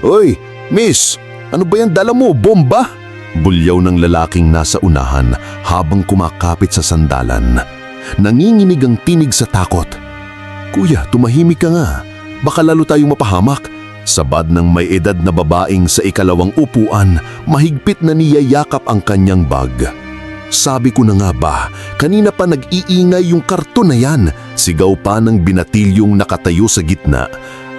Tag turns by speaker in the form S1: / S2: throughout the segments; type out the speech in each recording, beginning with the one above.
S1: Hoy, miss, ano ba yan dala mo? Bomba? Bulyaw ng lalaking nasa unahan habang kumakapit sa sandalan. Nanginginig ang tinig sa takot. Kuya, tumahimik ka nga. Baka lalo tayong mapahamak. Sabad ng may edad na babaeng sa ikalawang upuan, mahigpit na niyayakap ang kanyang bag. Sabi ko na nga ba, kanina pa nag-iingay yung karton na yan. Sigaw pa ng binatilyong nakatayo sa gitna.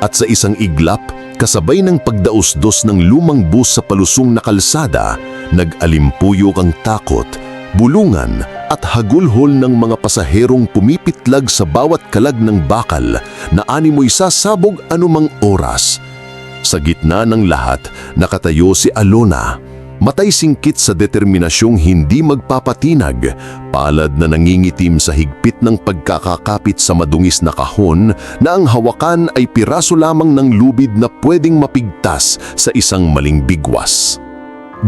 S1: At sa isang iglap, kasabay ng pagdaos-dos ng lumang bus sa palusong na kalsada, nag-alimpuyok ang takot, bulungan at hagulhol ng mga pasaherong pumipitlag sa bawat kalag ng bakal na animoy sasabog anumang oras. Sa gitna ng lahat, nakatayo si Alona. Matay singkit sa determinasyong hindi magpapatinag, palad na nangingitim sa higpit ng pagkakakapit sa madungis na kahon na ang hawakan ay piraso lamang ng lubid na pwedeng mapigtas sa isang maling bigwas.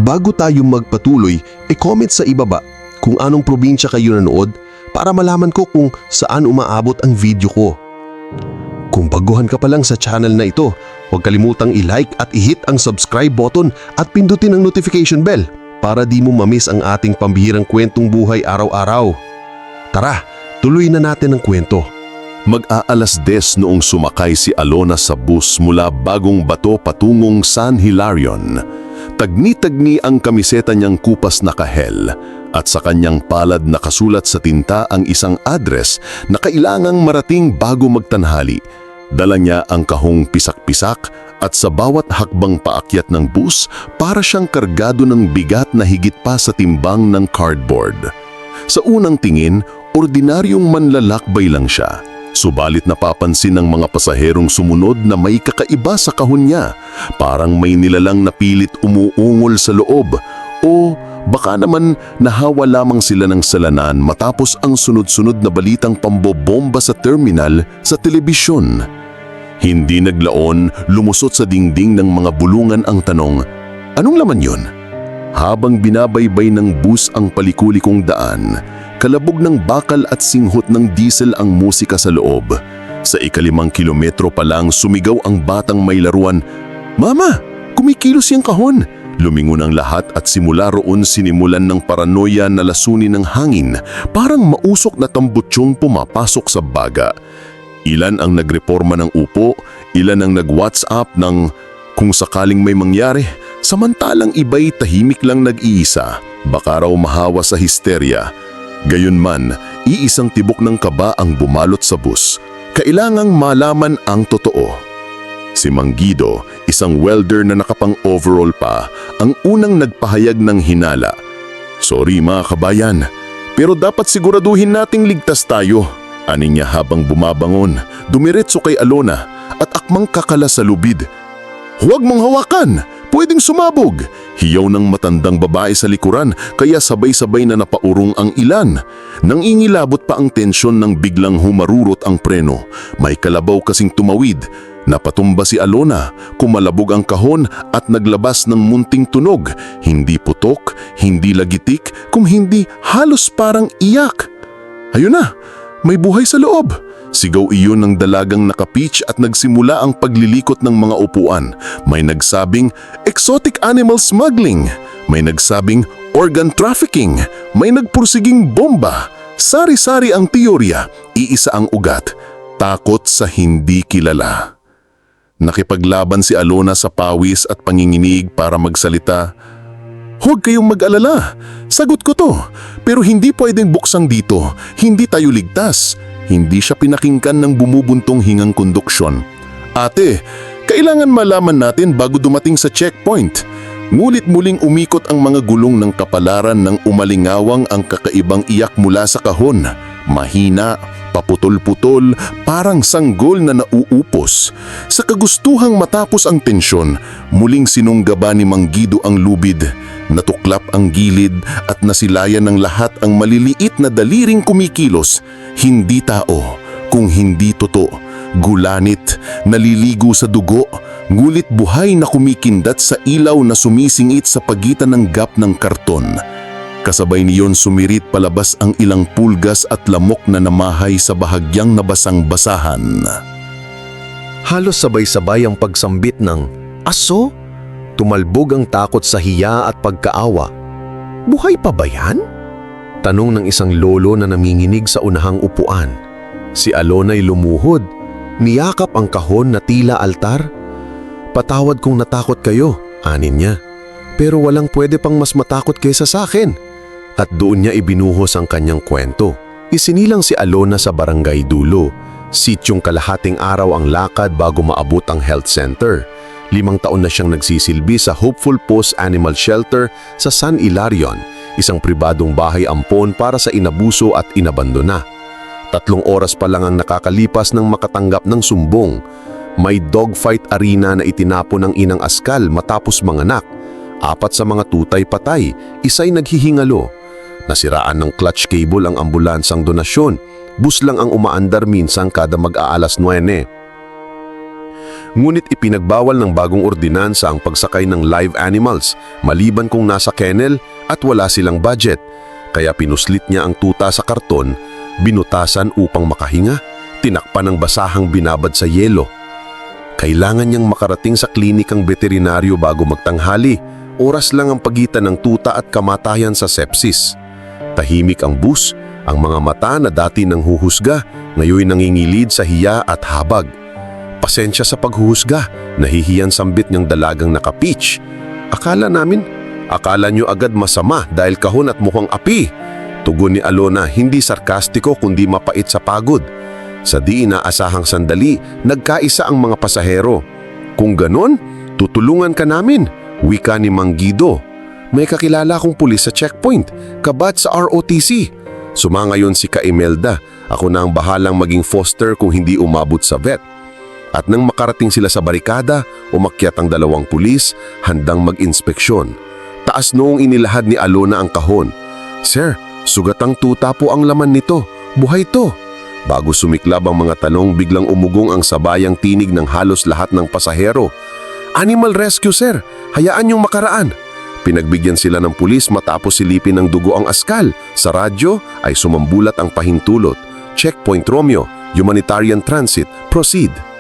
S2: Bago tayo magpatuloy, e-comment sa ibaba kung anong probinsya kayo nanood para malaman ko kung saan umaabot ang video ko. Kung baguhan ka pa lang sa channel na ito, huwag kalimutang i-like at i-hit ang subscribe button at pindutin ang notification bell para di mo mamiss ang ating pambihirang kwentong buhay araw-araw. Tara, tuloy na natin ang kwento.
S1: Mag-aalas des noong sumakay si Alona sa bus mula Bagong Bato patungong San Hilarion. Tagni-tagni ang kamiseta niyang kupas na kahel at sa kanyang palad nakasulat sa tinta ang isang address na kailangang marating bago magtanhali. Dala niya ang kahong pisak-pisak at sa bawat hakbang paakyat ng bus para siyang kargado ng bigat na higit pa sa timbang ng cardboard. Sa unang tingin, ordinaryong manlalakbay lang siya. Subalit napapansin ng mga pasaherong sumunod na may kakaiba sa kahon niya. Parang may nilalang na pilit umuungol sa loob o baka naman nahawa lamang sila ng salanan matapos ang sunod-sunod na balitang pambobomba sa terminal sa telebisyon. Hindi naglaon, lumusot sa dingding ng mga bulungan ang tanong, anong laman yon? Habang binabaybay ng bus ang palikulikong daan, kalabog ng bakal at singhot ng diesel ang musika sa loob. Sa ikalimang kilometro pa lang sumigaw ang batang may laruan, Mama, kumikilos yung kahon! Lumingon ang lahat at simula roon sinimulan ng paranoia na lasunin ng hangin, parang mausok na tambutsyong pumapasok sa baga. Ilan ang nagreporma ng upo, ilan ang nag-WhatsApp ng kung sakaling may mangyari, samantalang iba'y tahimik lang nag-iisa, baka raw mahawa sa histerya. Gayunman, iisang tibok ng kaba ang bumalot sa bus. Kailangang malaman ang totoo. Si Manggido, isang welder na nakapang overall pa, ang unang nagpahayag ng hinala. Sorry mga kabayan, pero dapat siguraduhin nating ligtas tayo. Ani niya habang bumabangon, dumiretso kay Alona at akmang kakala sa lubid. Huwag mong hawakan! Pwedeng sumabog! Hiyaw ng matandang babae sa likuran kaya sabay-sabay na napaurong ang ilan. Nang ingilabot pa ang tensyon nang biglang humarurot ang preno. May kalabaw kasing tumawid. Napatumba si Alona, kumalabog ang kahon at naglabas ng munting tunog. Hindi putok, hindi lagitik, kung hindi halos parang iyak. Ayun na, may buhay sa loob. Sigaw iyon ng dalagang nakapitch at nagsimula ang paglilikot ng mga upuan. May nagsabing exotic animal smuggling. May nagsabing organ trafficking. May nagpursiging bomba. Sari-sari ang teorya, iisa ang ugat. Takot sa hindi kilala. Nakipaglaban si Alona sa pawis at panginginig para magsalita. Huwag kayong mag-alala. Sagot ko to. Pero hindi pwedeng buksang dito. Hindi tayo ligtas. Hindi siya pinakinggan ng bumubuntong hingang konduksyon. Ate, kailangan malaman natin bago dumating sa checkpoint. Ngulit muling umikot ang mga gulong ng kapalaran ng umalingawang ang kakaibang iyak mula sa kahon. Mahina, paputol-putol, parang sanggol na nauupos. Sa kagustuhang matapos ang tensyon, muling sinunggaba ni Manggido ang lubid. Natuklap ang gilid at nasilayan ng lahat ang maliliit na daliring kumikilos. Hindi tao, kung hindi totoo. Gulanit, naliligo sa dugo, ngulit buhay na kumikindat sa ilaw na sumisingit sa pagitan ng gap ng karton. Kasabay niyon sumirit palabas ang ilang pulgas at lamok na namahay sa bahagyang nabasang basahan.
S2: Halos sabay-sabay ang pagsambit ng Aso? Tumalbog ang takot sa hiya at pagkaawa. Buhay pa ba yan? Tanong ng isang lolo na nanginginig sa unahang upuan. Si Alona'y lumuhod. Niyakap ang kahon na tila altar. Patawad kung natakot kayo, anin niya. Pero walang pwede pang mas matakot kaysa sa akin. At doon niya ibinuhos ang kanyang kwento. Isinilang si Alona sa barangay dulo. Sityong kalahating araw ang lakad bago maabot ang health center. Limang taon na siyang nagsisilbi sa Hopeful Post Animal Shelter sa San Hilarion, isang pribadong bahay ampon para sa inabuso at inabandona. Tatlong oras pa lang ang nakakalipas nang makatanggap ng sumbong. May dogfight arena na itinapon ng inang askal matapos manganak. Apat sa mga tutay patay, isa'y naghihingalo. Nasiraan ng clutch cable ang ambulansang donasyon. Bus lang ang umaandar minsan kada mag-aalas 9. Ngunit ipinagbawal ng bagong ordinansa ang pagsakay ng live animals maliban kung nasa kennel at wala silang budget. Kaya pinuslit niya ang tuta sa karton, binutasan upang makahinga, tinakpan ng basahang binabad sa yelo. Kailangan niyang makarating sa klinikang veterinaryo bago magtanghali. Oras lang ang pagitan ng tuta at kamatayan sa sepsis. Tahimik ang bus, ang mga mata na dati nang huhusga, ngayon nangingilid sa hiya at habag. Pasensya sa paghuhusga, nahihiyan sambit niyang dalagang naka-peach. Akala namin, akala niyo agad masama dahil kahon at mukhang api. Tugon ni Alona hindi sarkastiko kundi mapait sa pagod. Sa di inaasahang sandali, nagkaisa ang mga pasahero. Kung ganon, tutulungan ka namin, wika ni Mang Guido. May kakilala kong pulis sa checkpoint, kabat sa ROTC. Sumangayon si Ka Imelda, ako na ang bahalang maging foster kung hindi umabot sa vet. At nang makarating sila sa barikada, umakyat ang dalawang pulis, handang mag-inspeksyon. Taas noong inilahad ni Alona ang kahon. Sir, sugatang tuta po ang laman nito. Buhay to. Bago sumiklab ang mga tanong, biglang umugong ang sabayang tinig ng halos lahat ng pasahero. Animal rescue, sir. Hayaan niyong makaraan. Pinagbigyan sila ng pulis matapos silipin ng dugo ang askal. Sa radyo ay sumambulat ang pahintulot. Checkpoint Romeo, Humanitarian Transit, proceed.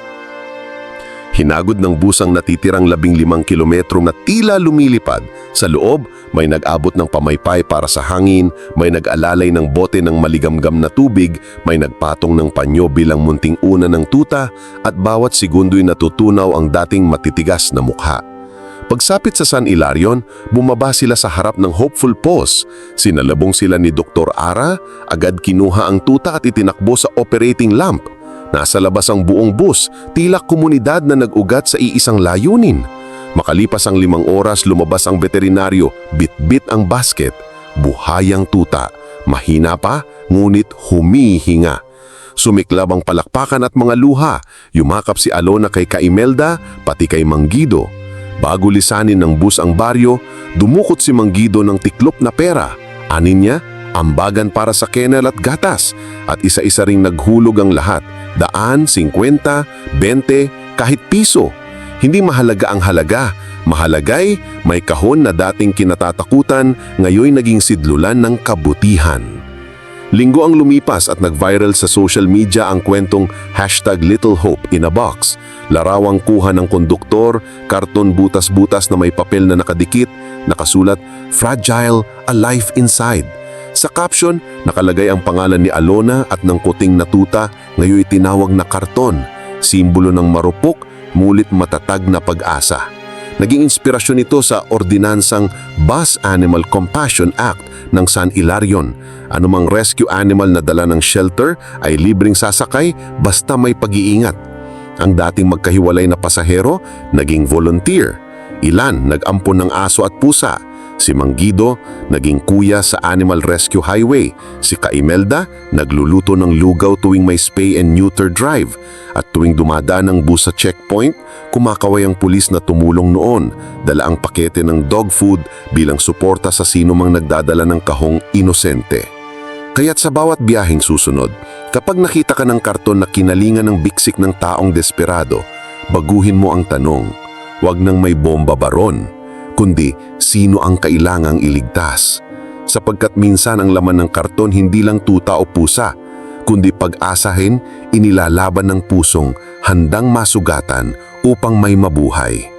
S2: Hinagod ng busang natitirang labing limang kilometro na tila lumilipad. Sa loob, may nag-abot ng pamaypay para sa hangin, may nag-alalay ng bote ng maligamgam na tubig, may nagpatong ng panyo bilang munting una ng tuta, at bawat segundo'y natutunaw ang dating matitigas na mukha. Pagsapit sa San Hilarion, bumaba sila sa harap ng hopeful pose. Sinalabong sila ni Dr. Ara, agad kinuha ang tuta at itinakbo sa operating lamp. Nasa labas ang buong bus, tila komunidad na nag-ugat sa iisang layunin. Makalipas ang limang oras, lumabas ang veterinaryo, bit-bit ang basket. Buhayang tuta, mahina pa, ngunit humihinga. Sumiklab ang palakpakan at mga luha, yumakap si Alona kay Kaimelda, pati kay Manggido. Bago lisanin ng bus ang baryo, dumukot si Manggido ng tiklop na pera. Anin niya, ambagan para sa kennel at gatas, at isa-isa ring naghulog ang lahat. Daan, 50, 20, kahit piso. Hindi mahalaga ang halaga. Mahalagay, may kahon na dating kinatatakutan, ngayon naging sidlulan ng kabutihan. Linggo ang lumipas at nag-viral sa social media ang kwentong hashtag Little Hope in a Box. Larawang kuha ng konduktor, karton butas-butas na may papel na nakadikit, nakasulat, Fragile, a life inside. Sa caption, nakalagay ang pangalan ni Alona at ng kuting na tuta, ngayon tinawag na karton, simbolo ng marupok, mulit matatag na pag-asa. Naging inspirasyon ito sa ordinansang Bus Animal Compassion Act ng San Hilarion. Anumang rescue animal na dala ng shelter ay libreng sasakay basta may pag-iingat. Ang dating magkahiwalay na pasahero, naging volunteer. Ilan nag-ampon ng aso at pusa. Si Manggido, naging kuya sa Animal Rescue Highway. Si Kaimelda, nagluluto ng lugaw tuwing may spay and neuter drive. At tuwing dumadaan ng bus checkpoint, kumakaway ang pulis na tumulong noon. Dala ang pakete ng dog food bilang suporta sa sino mang nagdadala ng kahong inosente. Kaya't sa bawat biyaheng susunod, kapag nakita ka ng karton na kinalingan ng biksik ng taong desperado, baguhin mo ang tanong, wag nang may bomba baron, kundi sino ang kailangang iligtas. Sapagkat minsan ang laman ng karton hindi lang tuta o pusa, kundi pag-asahin, inilalaban ng pusong handang masugatan upang may mabuhay.